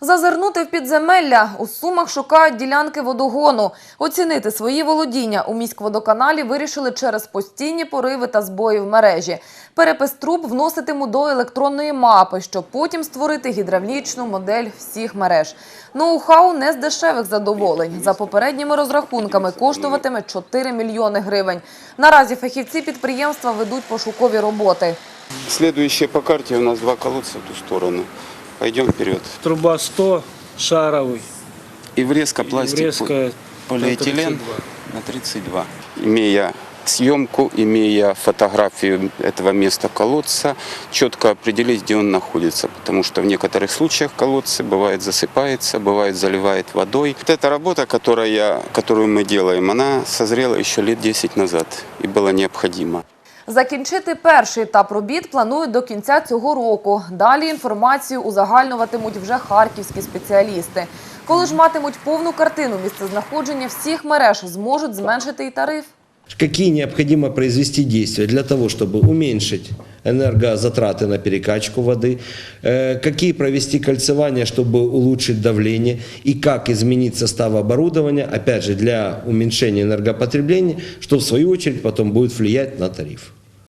Зазирнути в підземелля у Сумах шукають ділянки водогону. Оцінити свої володіння у міськводоканалі вирішили через постійні пориви та збої в мережі. Перепис труб вноситимуть до електронної мапи, щоб потім створити гідравлічну модель всіх мереж. Ноу-хау не з дешевих задоволень. За попередніми розрахунками коштуватиме 4 мільйони гривень. Наразі фахівці підприємства ведуть пошукові роботи. Следующие по карте у нас два колодца в ту сторону. Пойдем вперед. Труба 100, шаровый. И врезка пластик Врезка полиэтилен на 32. на 32. Имея съемку, имея фотографию этого места колодца, четко определить, где он находится. Потому что в некоторых случаях колодцы бывает засыпается, бывает заливает водой. Вот эта работа, которая, которую мы делаем, она созрела еще лет 10 назад и была необходима. Закінчити перший етап робіт планують до кінця цього року. Далі інформацію узагальнюватимуть вже харківські спеціалісти. Коли ж матимуть повну картину місцезнаходження всіх мереж, зможуть зменшити і тариф. Какие необходимо произвести действия для того, чтобы уменьшить энергозатраты на перекачку воды, э, какие провести кольцевания, чтобы улучшить давление и как изменить состав оборудования, опять же, для уменьшения энергопотребления, что в свою очередь потом будет влиять на тариф.